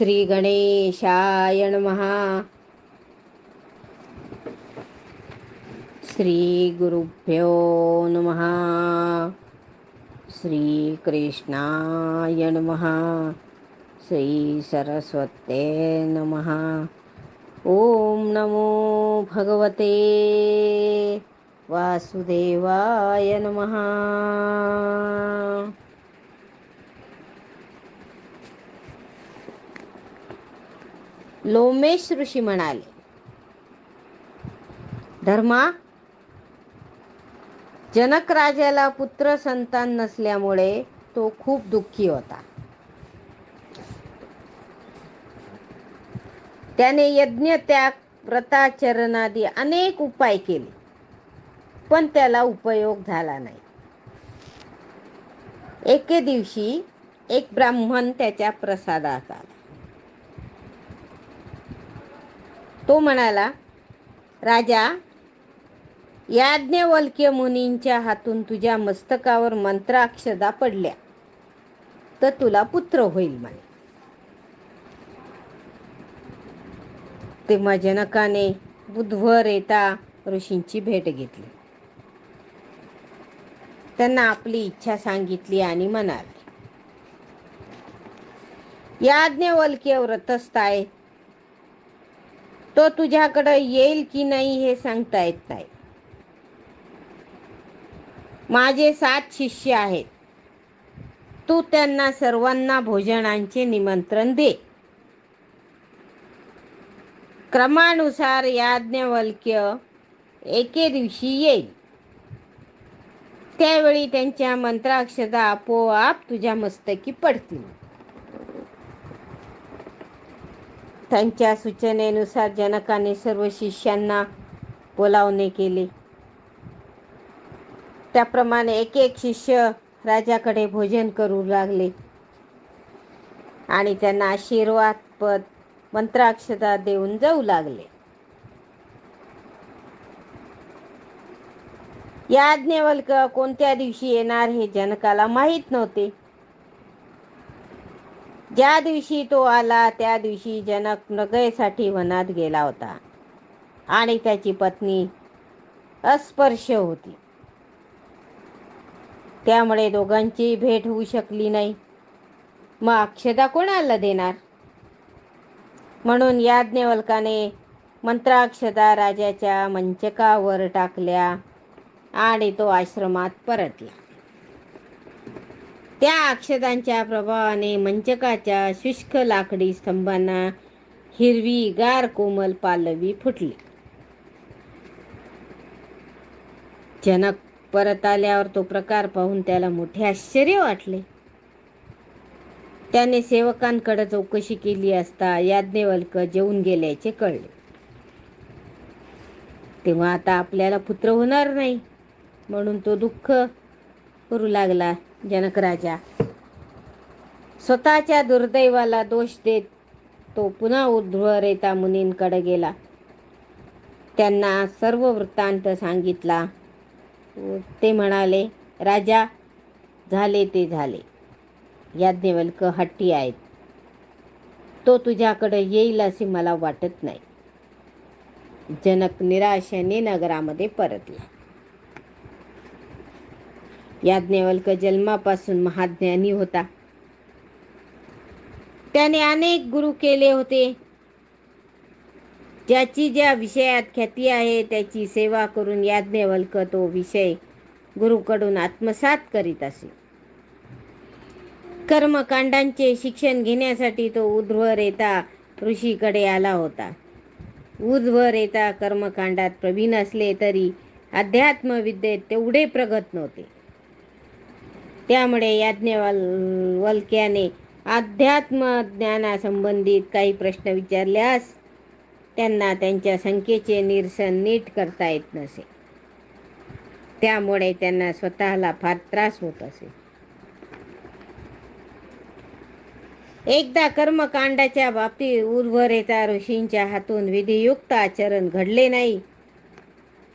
श्री गणेशाय नमः। श्री गुरुभ्यो नमः। श्री कृष्णाय नमः। श्री सरस्वते नमः। ॐ नमो भगवते वासुदेवाय नमः। लोमेश ऋषी म्हणाले. धर्मा जनक राजाला पुत्र संतान नसल्यामुळे तो खूप दुःखी होता. त्याने यज्ञ त्याग व्रताचरणादी अनेक उपाय केले पण त्याला उपयोग झाला नाही. एके दिवशी एक ब्राह्मण त्याच्या प्रसादात आला. तो म्हणाला राजा याज्ञवल्क्य मुनींच्या हातून तुझ्या मस्तकावर मंत्राक्षदा पडल्या. तर तुला पुत्र होईल म्हणे. तेव्हा जनकाने बुधवर येता ऋषींची भेट घेतली. त्यांना आपली इच्छा सांगितली आणि म्हणाले याज्ञवल्क्य व्रतस्थ आहेत तो तुझ्याकडं येईल की नाही हे सांगता येत नाही. माझे सात शिष्य आहेत. तू त्यांना सर्वांना भोजनांचे निमंत्रण दे. क्रमानुसार याज्ञवल्क्य एके दिवशी येईल. त्यावेळी त्यांच्या मंत्राक्षदा आपोआप तुझ्या मस्तकी पडतील. त्यांच्या सूचनेनुसार जनकाने सर्व शिष्यांना बोलावणे केले. त्याप्रमाणे एक एक शिष्य राजाकडे भोजन करू लागले. आणि त्यांना आशीर्वाद पद मंत्राक्षता देऊन जाऊ लागले. याज्ञवल्क कोणत्या दिवशी येणार हे जनकाला माहीत नव्हते. ज्या दिवशी तो आला त्या दिवशी जनक नगयसाठी वनात गेला होता. आणि त्याची पत्नी अस्पर्श होती. त्यामुळे दोघांची भेट होऊ शकली नाही. मग अक्षदा कोणाला देणार? म्हणून याज्ञवल्काने मंत्राक्षदा राजाच्या मंचकावर टाकल्या आणि तो आश्रमात परतला. त्या अक्षतांच्या प्रभावाने मंचकाच्या शुष्क लाकडी स्तंभांना हिरवी गार कोमल पालवी फुटली. जनक परत आल्यावर तो प्रकार पाहून त्याला मोठे आश्चर्य वाटले. त्याने सेवकांकडे चौकशी केली असता याज्ञवल्क जेवून गेल्याचे कळले. तेव्हा आता आपल्याला पुत्र होणार नाही म्हणून तो दुःख करू लागला. जनक राजा स्वतःच्या दुर्दैवाला दोष देत तो पुन्हा उद्धवरेता मुनींकडे गेला. त्यांना सर्व वृत्तांत सांगितला. ते म्हणाले राजा झाले ते झाले. याज्ञवल्क हट्टी आहेत. तो तुझ्याकडे येईल असे मला वाटत नाही. जनक निराशेने नगरामध्ये परतला. याज्ञवल्क जन्मापासून महाज्ञानी होता. त्याने अनेक गुरु केले होते. ज्याची ज्या विषयात ख्याती आहे त्याची सेवा करून याज्ञवल्क तो विषय गुरुकडून आत्मसात करीत असे. कर्मकांडांचे शिक्षण घेण्यासाठी तो उध्वरेता ऋषीकडे आला होता. उध्वरेता कर्मकांडात प्रवीण असले तरी अध्यात्मविद्येत तेवढे प्रगत नव्हते. त्यामुळे याज्ञवल्क्याने अध्यात्म ज्ञानासंबंधित काही प्रश्न विचारल्यास त्यांना त्यांच्या संख्येचे निरसन नीट करता येत नसे. त्यामुळे त्यांना स्वतःला फार त्रास होत असे. एकदा कर्मकांडाच्या बाबतीत उर्वरेचा ऋषींच्या हातून विधियुक्त आचरण घडले नाही.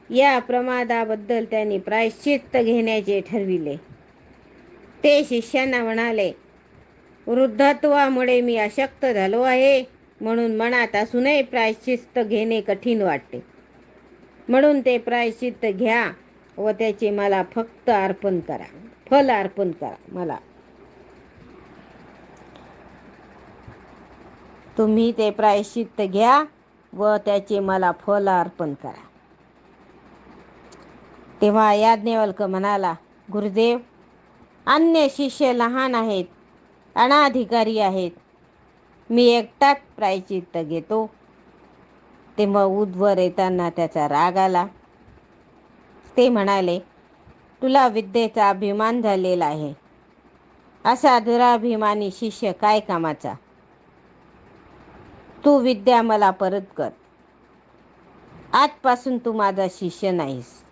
या प्रमादाबद्दल त्यांनी प्रायश्चित्त घेण्याचे ठरविले. ते शिष्यांना म्हणाले वृद्धत्वामुळे मी अशक्त झालो आहे म्हणून मनात असूनही प्रायश्चित्त घेणे कठीण वाटते. म्हणून ते प्रायश्चित्त घ्या व त्याचे मला फक्त अर्पण करा. फल अर्पण करा मला. तुम्ही ते प्रायश्चित्त घ्या व त्याचे मला फल अर्पण करा. तेव्हा याज्ञवल्क म्हणाला गुरुदेव अन्य शिष्य लहान आहेत अनाधिकारी आहेत. मी एकटाच प्रायचित्त घेतो. तेव्हा उद्वर येताना त्याचा राग आला. ते म्हणाले तुला विद्येचा अभिमान झालेला आहे. असा दुराभिमानी शिष्य काय कामाचा? तू विद्या मला परत कर. आजपासून तू माझा शिष्य नाहीस.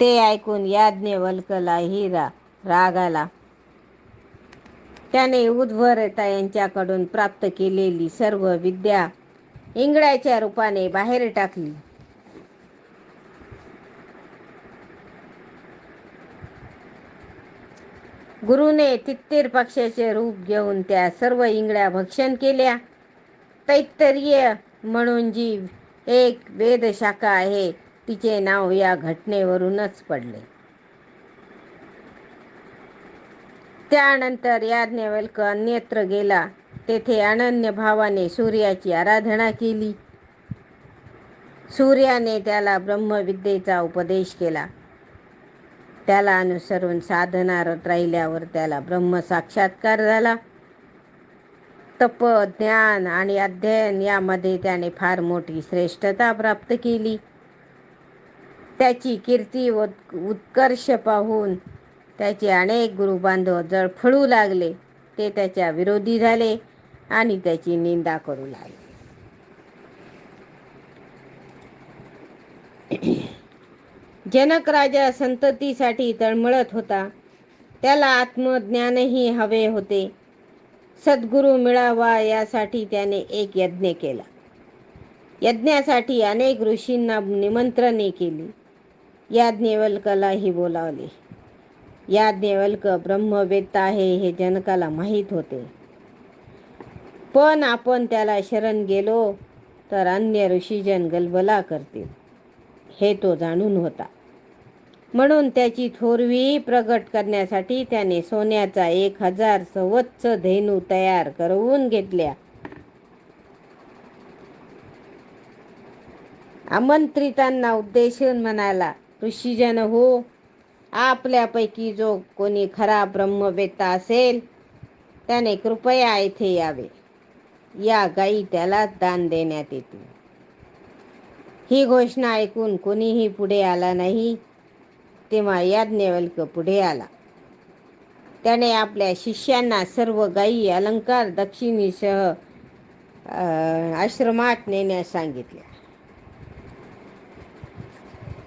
ते ऐकून याज्ञवल्कला हिरा राग आला त्याने उद्भरता यांच्याकडून प्राप्त केलेली सर्व विद्या इंगळ्याच्या रूपाने बाहेर टाकली. गुरुने तित्तीर पक्षाचे रूप घेऊन त्या सर्व इंगळ्या भक्षण केल्या. तैत्तरीय म्हणून जी एक वेदशाखा आहे. तिचे नाव या घटनेवरूनच पडले. त्यानंतर याज्ञवल्क अन्यत्र गेला. तेथे अनन्य भावाने सूर्याची आराधना केली. सूर्याने त्याला ब्रह्मविद्येचा उपदेश केला. त्याला अनुसरून साधनारत राहिल्यावर त्याला ब्रह्म साक्षात्कार झाला. तप ज्ञान आणि अध्ययन यामध्ये त्याने फार मोठी श्रेष्ठता प्राप्त केली. त्याची कीर्ती व उत्कर्ष पाहून त्याचे अनेक गुरुबांधव जळफळू लागले ते त्याच्या विरोधी झाले आणि त्याची निंदा करू लागले. जनक राजा संततीसाठी तळमळत होता. त्याला आत्मज्ञानही हवे होते. सद्गुरू मिळावा यासाठी त्याने एक यज्ञ केला. यज्ञासाठी अनेक ऋषींना निमंत्रणे केली. याज्ञवल्कलाही बोलावले. याज्ञवल्क ब्रह्मवेत्ता आहे हे जनकाला माहीत होते. पण आपण त्याला शरण गेलो तर अन्य ऋषीजन गलबला करतील हे तो जाणून होता. म्हणून त्याची थोरवी प्रगट करण्यासाठी त्याने सोन्याचा एक हजार सवत्स धेनू तयार करवून घेतल्या. आमंत्रितांना उद्देशून म्हणाला ऋषीजन हो आपल्यापैकी जो कोणी खरा ब्रह्मवेत्ता असेल त्याने कृपया येथे यावे. या गायी त्याला दान देण्यात येतील ही घोषणा ऐकून कोणीही पुढे आला नाही तेव्हा याज्ञवल्क पुढे आला. त्याने आपल्या शिष्यांना सर्व गायी अलंकार दक्षिणीसह आश्रमात नेण्यास सांगितल्या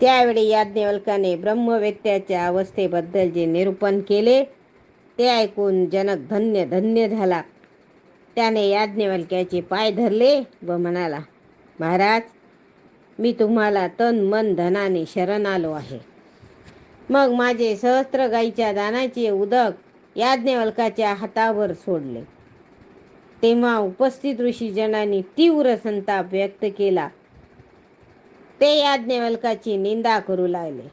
त्यावेळी याज्ञवल्काने ब्रह्मवेत्याच्या अवस्थेबद्दल जे निरूपण केले ते ऐकून जनक धन्य धन्य झाला. त्याने याज्ञवल्क्याचे पाय धरले व म्हणाला महाराज मी तुम्हाला तन मन धनाने शरण आलो आहे. मग माझे सहस्त्र गाईच्या दानाचे उदक याज्ञवल्काच्या हातावर सोडले. तेव्हा उपस्थित ऋषीजनांनी तीव्र संताप व्यक्त केला. ते याज्ञवल्काची निंदा करू लागले.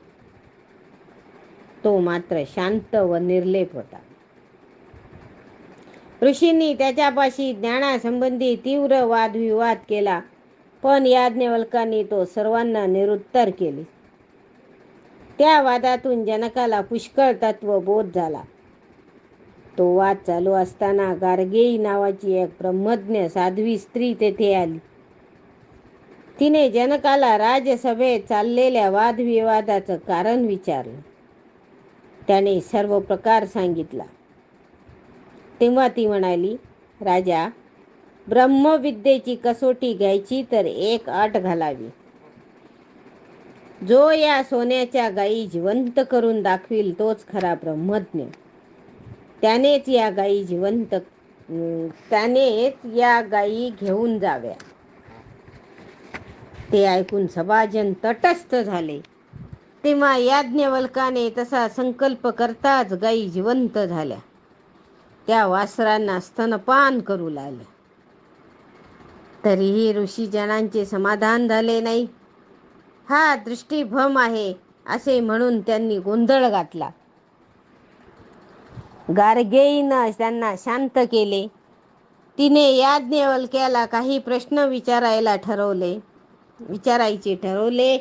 तो मात्र शांत व निर्लेप होता. ऋषींनी त्याच्यापाशी ज्ञानासंबंधी तीव्र वादविवाद केला पण याज्ञवल्कांनी तो सर्वांना निरुत्तर केले. त्या वादातून जनकाला पुष्कळ तत्व बोध झाला. तो वाद चालू असताना गार्गेई नावाची एक ब्रह्मज्ञ साध्वी स्त्री तेथे आली. तिने जनकाला राज्यसभेत चाललेल्या वादविवादाचं कारण विचारलं. त्याने सर्व प्रकार सांगितला. तेव्हा ती म्हणाली राजा ब्रह्मविद्येची कसोटी घ्यायची तर एक अट घालावी. जो या सोन्याच्या गायी जिवंत करून दाखविल तोच खरा ब्रह्मज्ञ. त्यानेच या गायी जिवंत त्यानेच या गायी घेऊन जाव्या. ते ऐकून सभाजन तटस्थ झाले. तेव्हा याज्ञवल्काने तसा संकल्प करताच गायी जिवंत झाल्या. त्या वासरांना स्तनपान करू लागल्या. तरीही ऋषीजनांचे समाधान झाले नाही. हा दृष्टीभ्रम आहे असे म्हणून त्यांनी गोंधळ घातला. गार्गेईनं त्यांना शांत केले. तिने याज्ञवल्क्याला काही प्रश्न विचारायला ठरवले. विचारायचे ठरवले.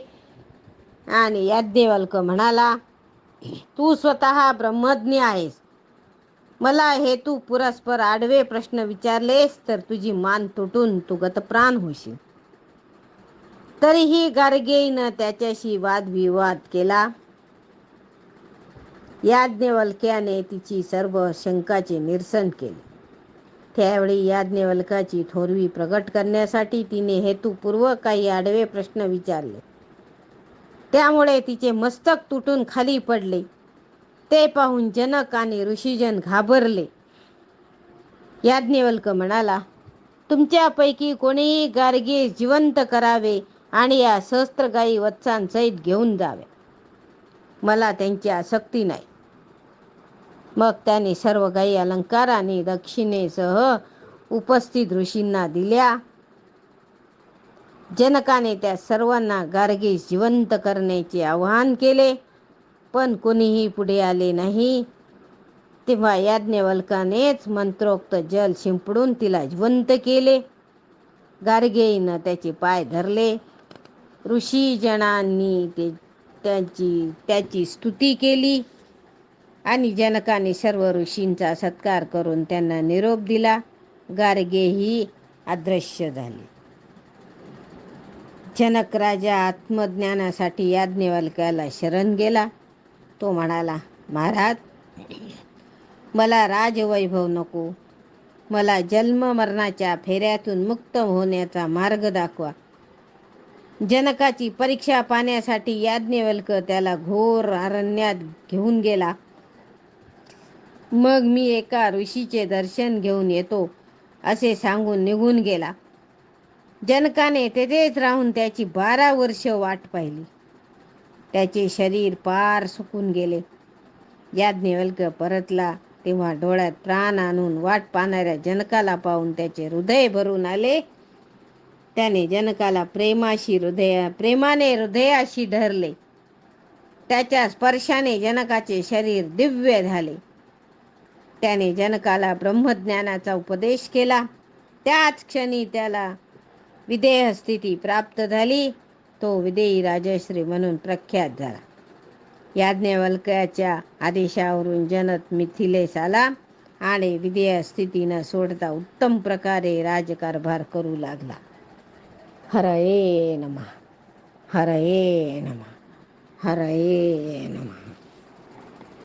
आणि याज्ञवल्क म्हणाला तू स्वतः ब्रह्मज्ञ आहेस. मला हे तू पुरस्पर आडवे प्रश्न विचारलेस तर तुझी मान तुटून तू गतप्राण होशील. तरीही गार्गेईनं त्याच्याशी वादविवाद केला. याज्ञवल्क्याने तिची सर्व शंकाचे निरसन केले. त्यावेळी याज्ञवल्काची थोरवी प्रगट करण्यासाठी तिने हेतुपूर्वक काही आडवे प्रश्न विचारले. त्यामुळे तिचे मस्तक तुटून खाली पडले. ते पाहून जनक आणि ऋषीजन घाबरले. याज्ञवल्क म्हणाला तुमच्यापैकी कोणीही गार्गे जिवंत करावे आणि या सहस्त्रगायी वत्सांसहित घेऊन जावे. मला त्यांची आसक्ती नाही. मग त्याने सर्व गायी अलंकाराने आणि दक्षिणेसह उपस्थित ऋषींना दिल्या. जनकाने त्या सर्वांना गार्गीस जिवंत करण्याचे आवाहन केले. पण कोणीही पुढे आले नाही. तेव्हा याज्ञवल्कानेच मंत्रोक्त जल शिंपडून तिला जिवंत केले. गार्गेईनं त्याचे पाय धरले. ऋषीजनांनी ते त्याची त्याची स्तुती केली. आणि जनकाने सर्व ऋषींचा सत्कार करून त्यांना निरोप दिला. गार्गे ही अदृश्य झाली. जनक राजा आत्मज्ञानासाठी याज्ञवल्क्याला शरण गेला. तो म्हणाला महाराज मला राजवैभव नको. मला जन्म मरणाच्या फेऱ्यातून मुक्त होण्याचा मार्ग दाखवा. जनकाची परीक्षा पाहण्यासाठी याज्ञवल्क त्याला घोर अरण्यात घेऊन गेला. मग मी एका ऋषीचे दर्शन घेऊन येतो असे सांगून निघून गेला. जनकाने तेथेच राहून त्याची बारा वर्ष वाट पाहिली. त्याचे शरीर पार सुकून गेले. याज्ञवल्क परतला तेव्हा डोळ्यात प्राण आणून वाट पाहणाऱ्या जनकाला पाहून त्याचे हृदय भरून आले. त्याने जनकाला प्रेमाशी हृदय प्रेमाने हृदयाशी धरले. त्याच्या स्पर्शाने जनकाचे शरीर दिव्य झाले. त्याने जनकाला ब्रह्मज्ञानाचा उपदेश केला. त्याच क्षणी त्याला विदेह स्थिती प्राप्त झाली. तो विदेही राजश्री म्हणून प्रख्यात झाला. याज्ञवल्क्याच्या आदेशावरून जनक मिथिलेस आला आणि विदेह स्थिती न सोडता उत्तम प्रकारे राजकारभार करू लागला. हरये नमा हरये नमा हरये नमा.